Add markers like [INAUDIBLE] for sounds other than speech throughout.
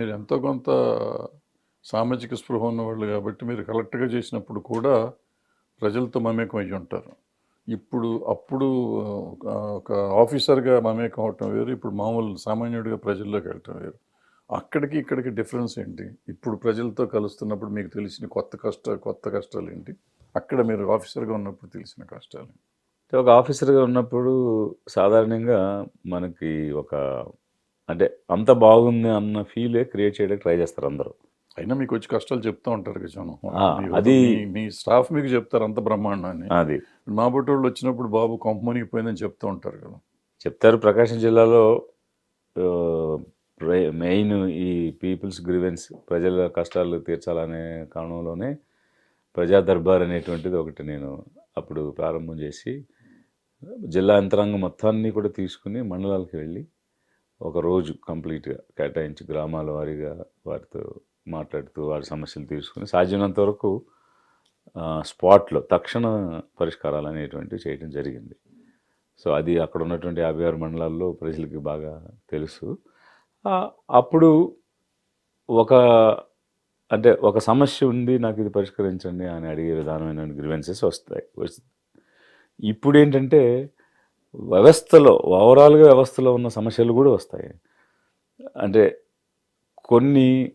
మీరు ఎంతో కొంత సామాజిక స్పృహ ఉన్నవాళ్ళు కాబట్టి మీరు కలెక్టర్గా చేసినప్పుడు కూడా ప్రజలతో మమేకం అయ్యి ఉంటారు. ఇప్పుడు అప్పుడు ఒక ఆఫీసర్గా మమేకం అవటం వేరు ఇప్పుడు మామూలు సామాన్యుడిగా ప్రజల్లోకి వెళ్ళటం వేరు. అక్కడికి ఇక్కడికి డిఫరెన్స్ ఏంటి? ఇప్పుడు ప్రజలతో కలుస్తున్నప్పుడు మీకు తెలిసిన కొత్త కష్ట కొత్త కష్టాలు ఏంటి? అక్కడ మీరు ఆఫీసర్గా ఉన్నప్పుడు తెలిసిన కష్టాలు ఒక ఆఫీసర్గా ఉన్నప్పుడు సాధారణంగా మనకి ఒక అంటే అంత బాగుంది అన్న ఫీలే క్రియేట్ చేయడానికి ట్రై చేస్తారు అందరూ. అయినా మీకు వచ్చి కష్టాలు చెప్తూ ఉంటారు కదా జనం. అది- మీ- స్టాఫ్ మీకు చెప్తారు అంత బ్రహ్మాండాన్ని. అది. మా బొట్టోళ్ళు వచ్చినప్పుడు బాబు కొంప మునిగిపోయిందని చెప్తూ ఉంటారు కదా. చెప్తారు ప్రకాశం జిల్లాలో మెయిన్ ఈ పీపుల్స్ గ్రీవెన్స్ ప్రజల కష్టాలు తీర్చాలనే కారణంలోనే ప్రజా దర్బార్ అనేటువంటిది ఒకటి నేను అప్పుడు ప్రారంభం చేసి జిల్లా యంత్రాంగం మొత్తాన్ని కూడా తీసుకుని మండలాలకు వెళ్ళి ఒక రోజు కంప్లీట్గా కేటాయించి గ్రామాల వారీగా వారితో మాట్లాడుతూ వారి సమస్యలు తీసుకుని సాధ్యమైనంత వరకు స్పాట్లో తక్షణ పరిష్కారాలు అనేటువంటివి చేయడం జరిగింది. సో అది అక్కడ ఉన్నటువంటి యాభై ఆరు మండలాల్లో ప్రజలకి బాగా తెలుసు. అప్పుడు ఒక అంటే ఒక సమస్య ఉంది నాకు ఇది పరిష్కరించండి అని అడిగే విధానమైన గ్రివెన్సెస్ వస్తాయి ఇప్పుడు ఏంటంటే వ్యవస్థలో ఓవరాల్గా వ్యవస్థలో ఉన్న సమస్యలు కూడా వస్తాయి. అంటే కొన్ని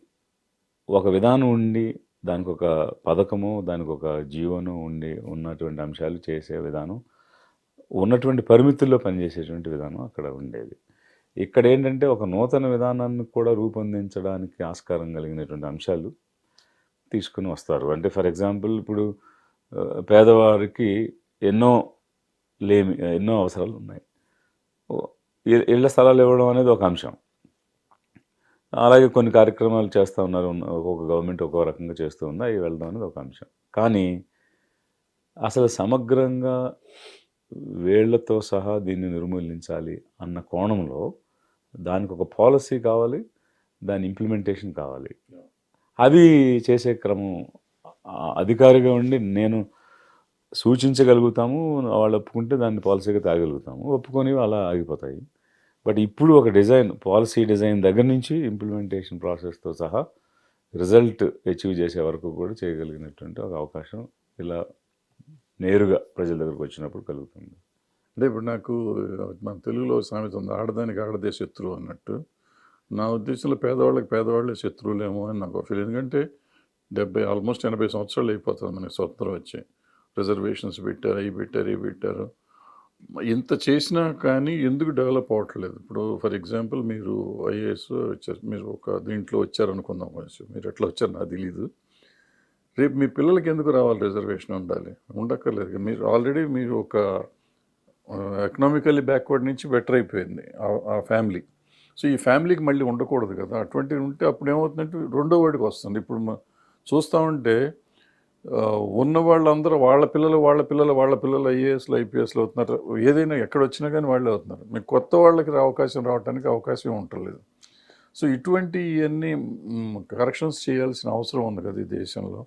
ఒక విధానం ఉండి దానికి ఒక పథకము దానికి ఒక జీవను ఉండి ఉన్నటువంటి అంశాలు చేసే విధానం ఉన్నటువంటి పరిమితుల్లో పనిచేసేటువంటి విధానం అక్కడ ఉండేది. ఇక్కడ ఏంటంటే ఒక నూతన విధానాన్ని కూడా రూపొందించడానికి ఆస్కారం కలిగినటువంటి అంశాలు తీసుకుని వస్తారు. అంటే ఫర్ ఎగ్జాంపుల్ ఇప్పుడు పేదవారికి ఎన్నో లేమి ఎన్నో అవసరాలు ఉన్నాయి. ఇళ్ళ స్థలాలు ఇవ్వడం అనేది ఒక అంశం. అలాగే కొన్ని కార్యక్రమాలు చేస్తూ ఉన్నారు ఉన్న- ఒక్కొక్క గవర్నమెంట్ ఒక్కో రకంగా చేస్తూ ఉంది అవి వెళ్ళడం అనేది ఒక అంశం. కానీ అసలు సమగ్రంగా వేళ్ళతో సహా దీన్ని నిర్మూలించాలి అన్న కోణంలో దానికి ఒక పాలసీ కావాలి దాని ఇంప్లిమెంటేషన్ కావాలి. అవి చేసే క్రమం అధికారిగా ఉండి నేను సూచించగలుగుతాము వాళ్ళు ఒప్పుకుంటే దాన్ని పాలసీగా తాగలుగుతాము. ఒప్పుకొని అలా ఆగిపోతాయి. బట్ ఇప్పుడు ఒక డిజైన్ పాలసీ డిజైన్ దగ్గర నుంచి ఇంప్లిమెంటేషన్ ప్రాసెస్తో సహా రిజల్ట్ అచీవ్ చేసే వరకు కూడా చేయగలిగినటువంటి ఒక అవకాశం ఇలా నేరుగా ప్రజల దగ్గరకు వచ్చినప్పుడు కలుగుతుంది. అంటే ఇప్పుడు నాకు మన తెలుగులో సామెత ఉంది ఆడదానికి ఆడదే శత్రువు అన్నట్టు. నా ఉద్దేశంలో పేదవాళ్ళకి పేదవాళ్ళే శత్రువులేమో అని నాకు ఫీల్ ఎందుకంటే డెబ్బై ఆల్మోస్ట్ ఎనభై సంవత్సరాలు అయిపోతుంది మనకి స్వతంత్రం వచ్చి. రిజర్వేషన్స్ పెట్టారు అవి పెట్టారు ఇవి పెట్టారు. ఇంత చేసినా కానీ ఎందుకు డెవలప్ అవ్వట్లేదు? ఇప్పుడు ఫర్ ఎగ్జాంపుల్ మీరు ఐఏఎస్ వచ్చారు మీరు ఒక దీంట్లో వచ్చారనుకుందాం కొంచెం. మీరు ఎట్లా వచ్చారు నాకు తెలీదు. రేపు మీ పిల్లలకి ఎందుకు రావాలి రిజర్వేషన్ ఉండాలి? ఉండక్కర్లేదు మీరు ఆల్రెడీ మీరు ఒక ఎకనామికల్లీ బ్యాక్వర్డ్ నుంచి బెటర్ అయిపోయింది ఆ- ఫ్యామిలీ సో ఈ ఫ్యామిలీకి మళ్ళీ ఉండకూడదు కదా. అటువంటివి ఉంటే అప్పుడు ఏమవుతుందంటే రెండో వాడికి వస్తుంది. ఇప్పుడు చూస్తూ చూస్తా ఉంటే ఉన్న వాళ్ళందరూ వాళ్ళ పిల్లలు వాళ్ళ పిల్లలు వాళ్ళ పిల్లలు ఐఏఎస్లు ఐపీఎస్లు అవుతున్నారు. ఏదైనా ఎక్కడ వచ్చినా కానీ వాళ్ళే అవుతున్నారు. మీకు కొత్త వాళ్ళకి అవకాశం రావడానికి అవకాశం ఉండలేదు సో ఇటువంటి ఇవన్నీ కరెక్షన్స్ చేయాల్సిన అవసరం ఉంది కదా ఈ దేశంలో.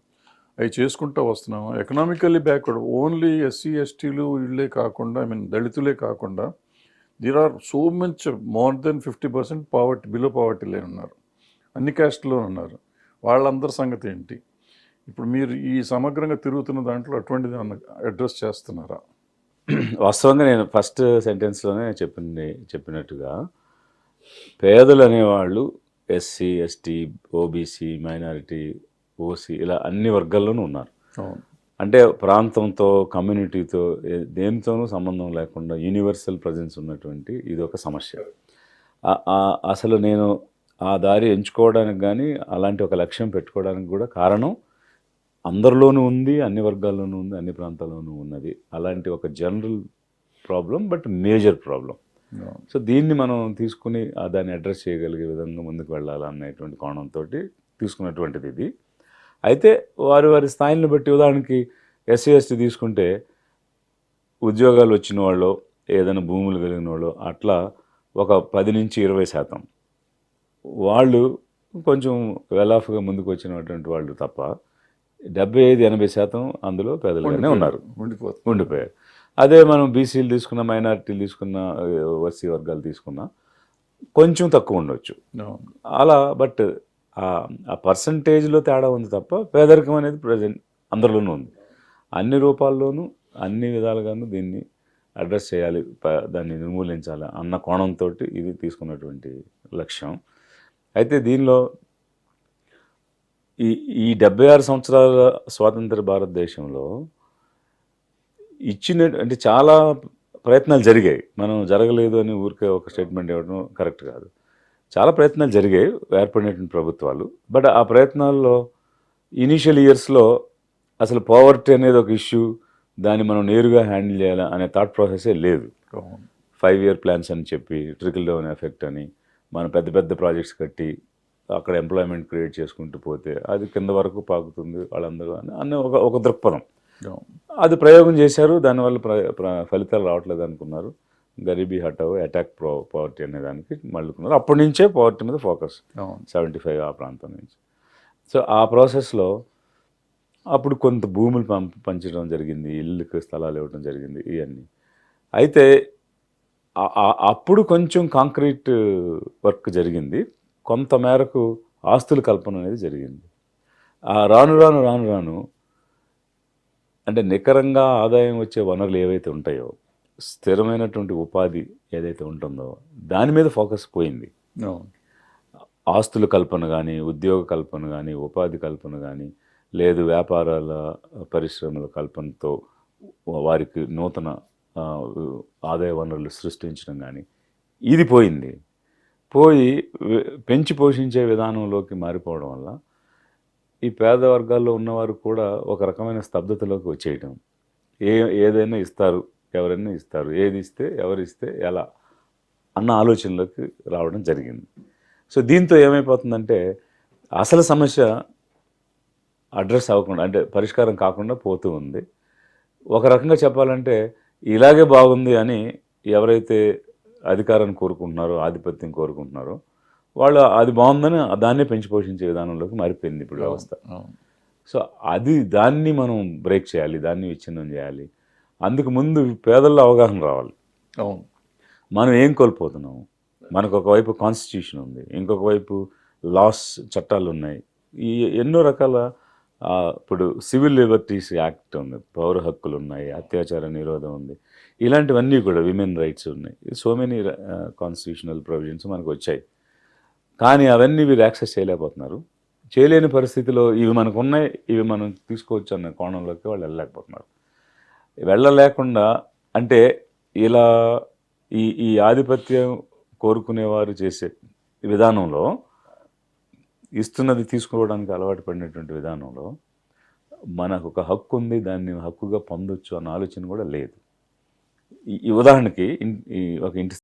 అవి చేసుకుంటూ వస్తున్నాము ఎకనామికల్లీ బ్యాక్వర్డ్ ఓన్లీ ఎస్సీ ఎస్టీలు వీళ్ళే కాకుండా ఐ మీన్ దళితులే కాకుండా there are so much more than fifty percent poverty below పావర్టీలే ఉన్నారు. అన్ని క్యాస్ట్లో ఉన్నారు. వాళ్ళందరి సంగతి ఏంటి? ఇప్పుడు మీరు ఈ సమగ్రంగా తిరుగుతున్న దాంట్లో అటువంటిది అడ్రస్ చేస్తున్నారా? [CLEARS THROAT] వాస్తవంగా నేను ఫస్ట్ సెంటెన్స్లోనే చెప్పింది చెప్పినట్టుగా పేదలు అనేవాళ్ళు SC ST OBC minority OC ఇలా అన్ని వర్గాల్లోనూ ఉన్నారు. అంటే ప్రాంతంతో కమ్యూనిటీతో దేనితోనూ సంబంధం లేకుండా యూనివర్సల్ ప్రజెన్స్ ఉన్నటువంటి ఇది ఒక సమస్య అసలు నేను ఆ దారి ఎంచుకోవడానికి కానీ అలాంటి ఒక లక్ష్యం పెట్టుకోవడానికి కూడా కారణం అందరిలోనూ ఉంది అన్ని వర్గాల్లోనూ ఉంది అన్ని ప్రాంతాల్లోనూ ఉన్నది. అలాంటి ఒక general problem but major problem. So దీన్ని మనం తీసుకుని దాన్ని అడ్రస్ చేయగలిగే విధంగా ముందుకు వెళ్ళాలనేటువంటి కోణంతో తీసుకున్నటువంటిది ఇది. అయితే వారి వారి స్థాయిని బట్టి ఉదాహరణకి ఎస్సీ ఎస్టీ తీసుకుంటే ఉద్యోగాలు వచ్చిన వాళ్ళు ఏదైనా భూములు కలిగిన వాళ్ళు అట్లా ఒక పది నుంచి ఇరవై శాతం. వాళ్ళు కొంచెం వెల్ ఆఫ్గా ముందుకు వచ్చినటువంటి వాళ్ళు తప్ప డెబ్బై ఐదు ఎనభై శాతం అందులో పేదలుగానే ఉన్నారు. ఉండిపోతుంది ఉండిపోయారు. అదే మనం బీసీలు తీసుకున్న మైనారిటీలు తీసుకున్న ఓసీ వర్గాలు తీసుకున్నా కొంచెం తక్కువ ఉండొచ్చు. అవును. అలా బట్ ఆ- పర్సంటేజ్లో తేడా ఉంది తప్ప పేదరికం అనేది ప్రజెంట్ అందరిలోనూ ఉంది. అన్ని రూపాల్లోనూ అన్ని విధాలుగాను దీన్ని అడ్రస్ చేయాలి దాన్ని నిర్మూలించాలి అన్న కోణంతో ఇది తీసుకున్నటువంటి లక్ష్యం. అయితే దీనిలో ఈ ఈ డెబ్బై ఆరు సంవత్సరాల స్వాతంత్ర భారతదేశంలో ఇచ్చిన అంటే చాలా ప్రయత్నాలు జరిగాయి. మనం జరగలేదు అని ఊరికే ఒక స్టేట్మెంట్ ఇవ్వడం కరెక్ట్ కాదు. చాలా ప్రయత్నాలు జరిగాయి ఏర్పడినటువంటి ప్రభుత్వాలు. బట్ ఆ ప్రయత్నాల్లో ఇనీషియల్ ఇయర్స్లో అసలు పావర్టీ అనేది ఒక ఇష్యూ దాన్ని మనం నేరుగా హ్యాండిల్ చేయాలి అనే థాట్ ప్రాసెసే లేదు. ఫైవ్ ఇయర్ ప్లాన్స్ అని చెప్పి ట్రికల్ డౌన్ ఎఫెక్ట్ అని మనం పెద్ద పెద్ద ప్రాజెక్ట్స్ కట్టి అక్కడ ఎంప్లాయ్మెంట్ క్రియేట్ చేసుకుంటూ పోతే అది కింద వరకు పాకుతుంది వాళ్ళందరూ అని అన్న ఒక ఒక దృక్పథం. అది ప్రయోగం చేశారు దానివల్ల ప్ర ప్ర- ఫలితాలు రావట్లేదు అనుకున్నారు. Garibi Hatao attack pro poverty అనే దానికి మళ్ళుకున్నారు. అప్పటి నుంచే పవర్టీ మీద ఫోకస్ సెవెంటీ ఫైవ్ ఆ ప్రాంతం నుంచి. సో ఆ ప్రాసెస్లో అప్పుడు కొంత భూములు పంప పంచడం జరిగింది ఇల్లుకి స్థలాలు ఇవ్వడం జరిగింది ఇవన్నీ అయితే అప్పుడు కొంచెం కాంక్రీట్ వర్క్ జరిగింది. కొంత మేరకు ఆస్తుల కల్పన అనేది జరిగింది. ఆ రాను రాను రాను రాను అంటే నికరంగా ఆదాయం వచ్చే వనరులు ఏవైతే ఉంటాయో స్థిరమైనటువంటి ఉపాధి ఏదైతే ఉంటుందో దాని మీద ఫోకస్ పోయింది. ఆస్తుల కల్పన కానీ ఉద్యోగ కల్పన కానీ ఉపాధి కల్పన కానీ లేదు వ్యాపారాల పరిశ్రమల కల్పనతో వారికి నూతన ఆదాయ వనరులు సృష్టించడం కానీ ఇది పోయింది. పోయి పెంచి పోషించే విధానంలోకి మారిపోవడం వల్ల ఈ పేద వర్గాల్లో ఉన్నవారు కూడా ఒక రకమైన స్తబ్దతలోకి వచ్చేయటం. ఏ ఏదైనా ఇస్తారు ఎవరైనా ఇస్తారు ఏది ఇస్తే ఎవరు ఇస్తే ఎలా అన్న ఆలోచనలోకి రావడం జరిగింది. సో దీంతో ఏమైపోతుందంటే అసలు సమస్య అడ్రస్ అవ్వకుండా అంటే పరిష్కారం కాకుండా పోతూ ఉంది. ఒక రకంగా చెప్పాలంటే ఇలాగే బాగుంది అని ఎవరైతే అధికారాన్ని కోరుకుంటున్నారో ఆధిపత్యం కోరుకుంటున్నారో. వాళ్ళు అది బాగుందని దాన్నే పెంచి పోషించే విధానంలోకి మారిపోయింది ఇప్పుడు వ్యవస్థ. సో అది దాన్ని మనం బ్రేక్ చేయాలి దాన్ని విచ్ఛిన్నం చేయాలి. అందుకు ముందు పేదల్లో అవగాహన రావాలి. అవును. మనం ఏం కోల్పోతున్నాం మనకు ఒకవైపు కాన్స్టిట్యూషన్ ఉంది ఇంకొక వైపు లాస్ చట్టాలు ఉన్నాయి. ఈ ఎన్నో రకాల ఇప్పుడు సివిల్ లిబర్టీస్ యాక్ట్ ఉంది పౌర హక్కులు ఉన్నాయి అత్యాచార నిరోధం ఉంది. ఇలాంటివన్నీ కూడా విమెన్ రైట్స్ ఉన్నాయి. సో మెనీ కాన్స్టిట్యూషనల్ ప్రొవిజన్స్ మనకు వచ్చాయి. కానీ అవన్నీ వీరు యాక్సెస్ చేయలేకపోతున్నారు. చేయలేని పరిస్థితిలో ఇవి మనకు ఉన్నాయి ఇవి మనం తీసుకోవచ్చు అన్న కోణంలోకి వాళ్ళు వెళ్ళలేకపోతున్నారు. వెళ్ళలేకుండా అంటే ఇలా ఈ ఈ ఆధిపత్యం కోరుకునేవారు చేసే విధానంలో ఇస్తున్నది తీసుకోవడానికి అలవాటు పడినటువంటి విధానంలో మనకు ఒక హక్కు ఉంది దాన్ని హక్కుగా పొందొచ్చు అన్న ఆలోచన కూడా లేదు. ఈ ఉదాహరణకి ఇన్- ఈ ఒక ఇంటి